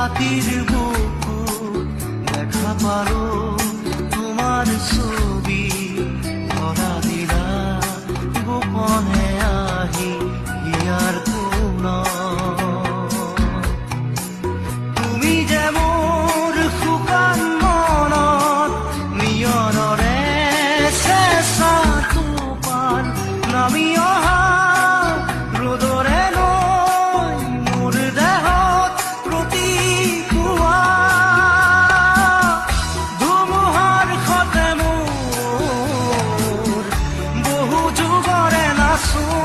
রাতির বুকু দেখা পারো। azul.